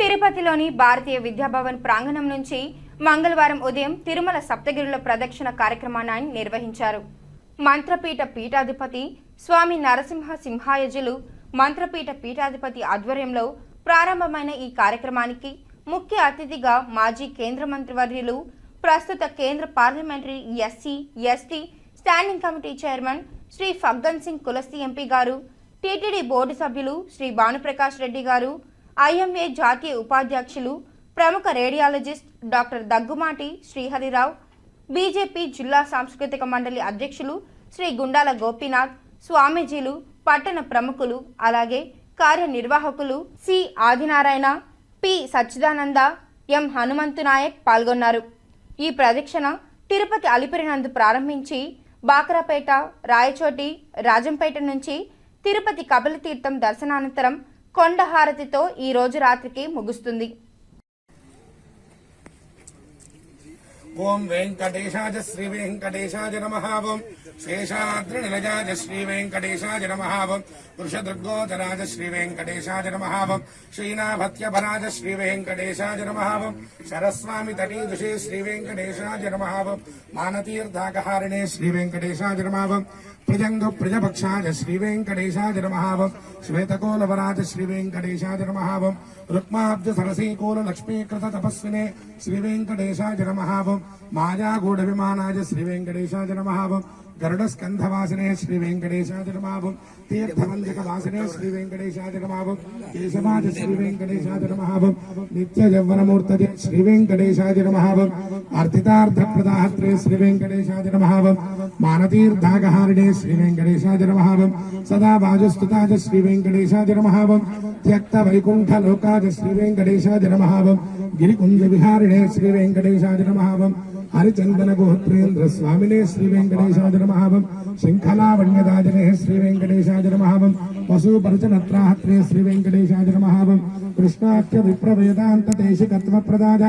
తిరుపతిలోని భారతీయ విద్యాభవన్ ప్రాంగణం నుంచి మంగళవారం ఉదయం తిరుమల సప్తగిరుల ప్రదక్షిణ కార్యక్రమాన్ని నిర్వహించారు. మంత్రపీఠ పీఠాధిపతి స్వామి నరసింహ సింహాయజులు మంత్రపీఠ పీఠాధిపతి ఆధ్వర్యంలో ప్రారంభమైన ఈ కార్యక్రమానికి ముఖ్య అతిథిగా మాజీ కేంద్ర మంత్రివర్యులు ప్రస్తుత కేంద్ర parliamentary SC ST standing committee chairman Shri Faggan Singh Kulaste MP గారు టీటీడీ బోర్డు సభ్యులు శ్రీ భానుప్రకాష్ రెడ్డి గారు ఐఎంఏ జాతీయ ఉపాధ్యక్షులు ప్రముఖ radiologist doctor Daggumati Sriharirao BJP జిల్లా సాంస్కృతిక మండలి అధ్యక్షులు శ్రీ గుండాల గోపీనాథ్ స్వామీజీలు పట్టణ ప్రముఖులు అలాగే కార్యనిర్వాహకులు C. Adinarayana P. Sachchidananda M. Hanumanthu Nayak పాల్గొన్నారు. ఈ ప్రదక్షిణ తిరుపతి అలిపిరినందు ప్రారంభించి బాకరాపేట రాయచోటి రాజంపేట నుంచి తిరుపతి కపిలతీర్థం దర్శనానంతరం కొండహారతితో ఈ రోజు రాత్రికి ముగుస్తుంది. ఓం వెంకటేశాయ శ్రీ వెంకటేశాయ నమ ఓం శేషాద్రినిలయాయ శ్రీ వెంకటేశాయ నమ ఓం వృషదృగ్గోచరాజ శ్రీ వెంకటేశాయ నమ ఓం శ్రీనాభత్యపరాజ శ్రీ వెంకటేశాయ నమ ఓం శరస్వామి తటీదృశే శ్రీ వెంకటేశాయ నమ ఓం మానతీర్థాకహారిణే శ్రీ వెంకటేశాయ నమ ఓం ప్రజంగు ప్రజపక్షాయ శ్రీ వెంకటేశాయ నమ ఓం శ్వేతకోలవరాజ శ్రీ వెంకటేశాయ నమ ఓం రుక్మాబ్జ సరసీకోల లక్ష్మీకృత తపస్వినే శ్రీ వెంకటేశాయ నమ ఓం మాయాగూఢ విమానాయ శ్రీ వెంకటేశాయ నమ గరుడ స్కంధవాసనే శ్రీ వెంకటేశాయ నమ వాసనే శ్రీ వెంకటేశాయ నమ కేశవాజ శ్రీ వెంకటేశాయ నిత్య యవ్వనమూర్తజే శ్రీ వెంకటేశాయ నమ అర్థితార్థ ప్రదాహత్రే శ్రీ వెంకటేశాయ నమ మానతీర్థాగహారిణే శ్రీ వెంకటేశాయ నమ సదా వాజస్తుతాజ శ్రీ వెంకటేశాయ నమ త్యక్త వైకుంఠ లోకాజ శ్రీ వెంకటేశాయ నమ గిరికుంజ విహారిణే శ్రీ వెంకటేశాయ నమ హరిచందన గోత్రేంద్ర స్వామినే శ్రీ వెంకటేశాయ మహాభం శృంఖలావణ్యదాజనే శ్రీ వెంకటేశాయ మహాభం ఓం పశుపరచనత్రాహత్రే శ్రీ వెంకటేశాయ మహాభం కృష్ణాఖ్య విప్ర వేదాంత దేశికత్వ ప్రదాద